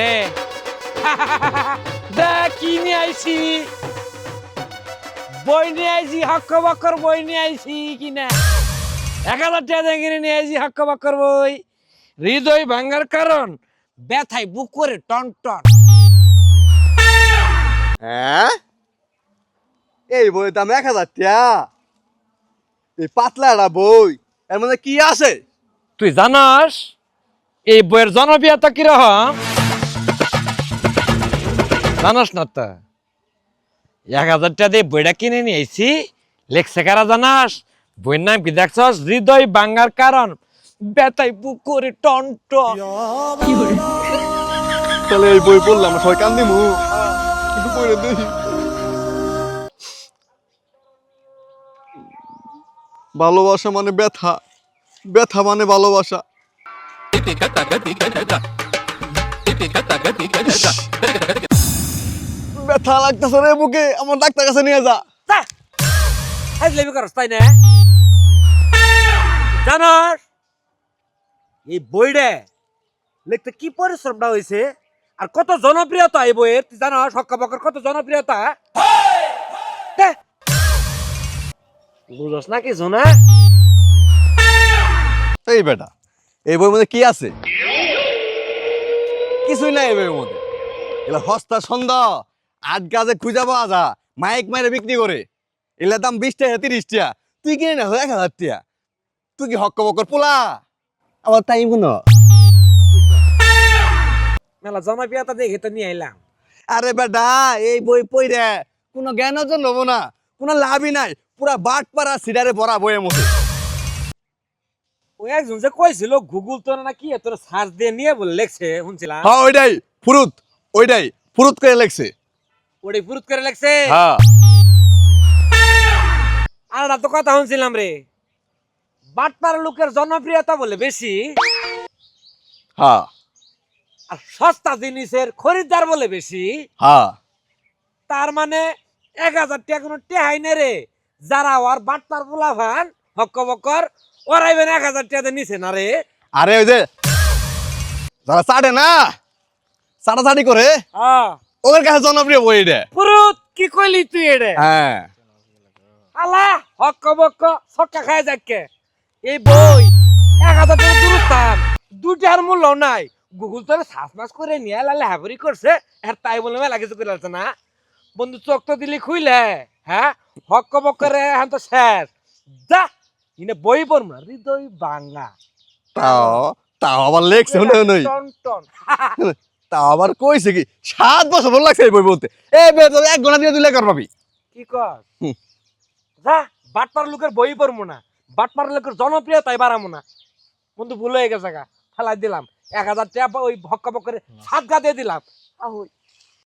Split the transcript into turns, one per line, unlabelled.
রে। দেখ কি নিয়ে আইছি? বই নিয়ে আইছি হক্ক বক্কর বই নিয়ে আইছি কিনা। এক হাজার টাকা কিনে নিয়ে আইছি হক্ক বক্কর বই। হৃদয় ভাঙার কারণ ব্যথায় বুক করে টন টন।
হ্যাঁ? এই বই দাম এক হাজার টিয়া। এই পাতলা বই এর মধ্যে কি আছে?
তুই জানাস এই বইয়ের জনপ্রিয়তা কীরকম? জানাস না তো। এক হাজার টাকা দিয়ে বইটা কিনে নিয়ে আইছি লেখছে কারা জানাস? বইয়ের নাম কি দেখছস? হৃদয় বাঙ্গার কারণ। ব্যথায় বুক করে টন। টন
তাহলে এই বই পড়লাম সবাই কান দিমু একটু পড়ে দিই ভালোবাসা মানে ব্যথা। ব্যথা মানে ভালোবাসা। ব্যথা লাগতেছে রে বুকে আমার ডাক্তার কাছে নিয়ে যা।
হাজলেবি করস তাই না? জানাস এই বইটা লিখতে কি পরিশ্রমটা হয়েছে আর কত জনপ্রিয়তা এই বইয়ের তুই জানাস হক্কা বক্কর কত জনপ্রিয়তা? বুঝস না কিছু না?
এই বেটা এই বইয়ের মধ্যে কি আছে? কিছুই নাই এই বইয়ের মধ্যে। এগুলা হস্তা সন্ধ্যা আট গাছে খুঁজা পাওয়া যা মাইক মাইরে বিক্রি করে। এগুলা দাম বিশ টাকা তিরিশ টাকা। তুই কিনে না এক হাজার টাকা। তুই কি হক্ক বক্কর পোলা? আমার তাই মনে
মেলা জনপ্রিয়তা দেখে তো নিয়ে আইলাম।
আরে বেটা এই বই পইরে কোনো জ্ঞান অর্জন হব না। কোনো লাভই নাই। পুরা বাট পাড়া সিডারে ভরা বইয়ের মধ্যে।
ওই একজন যে কইছিল গুগল তো না কি তোর সার্চ দিয়ে নিয়ে বলে লেখছে? শুনছিলাম।
হ্যাঁ ওইটাই। ফুরুত। ওইটাই। ফুরুত করে লেখছে।
ওটাই পুরুত করে লেখছে
হ্যাঁ।
আর তো কথা শুনছিলাম রে। বাটপার লোকের জনপ্রিয়তা বলে বেশি।
হ্যাঁ।
আর সস্তা জিনিসের খরিদ্দার বলে বেশি।
হ্যাঁ।
তার মানে এক হাজার টাকা কোনো টেহাই নে রে। যারা ওর বাটপার পোলা ভান হক্ক বক্কর ওরাইবেন এক হাজার টাকা নিছে না রে।
আরে ওই যে যারা চাটে না চাটাচাটি করে
হ্যাঁ।
ওদের কাছে জনপ্রিয় বই এটা।
পুরুত কি কইলি তুই এডে
হ্যাঁ।
আলা হক্ক বক্ক ছক্কা খায় যাকে এই বই এক হাজার টাকা দুটার মূল্য নাই। গুগল তো সাস মাস করে নিয়ে লালে হাবরি করছে। আর তাই বলে মেলা কিছু করে আছে না। বন্ধু চোখ তো দিলি খুইলে। হ্যাঁ? হক্ক বক্করে এখন তো শেষ। যা ইনে বই পড়ম না হৃদয় বাংলা।
তাও তাও আবার লেখছে
টন টন।
আবার কইছে কি সাত বছর ভালো লাগছে এই বই বলতে। এ বে তোর এক গোনা দিয়ে দিলে কর পাবি
কি কর। যা বাটপার লোকের বই পড়ব না। বাটপার লোকের জনপ্রিয়তাই বাড়াবো না। বন্ধু ভুল হয়ে গেছে গা। ফেলাই দিলাম। এক হাজার টাকা ওই ভক্কা বক্করে সাত গা দিয়ে দিলাম। আহই।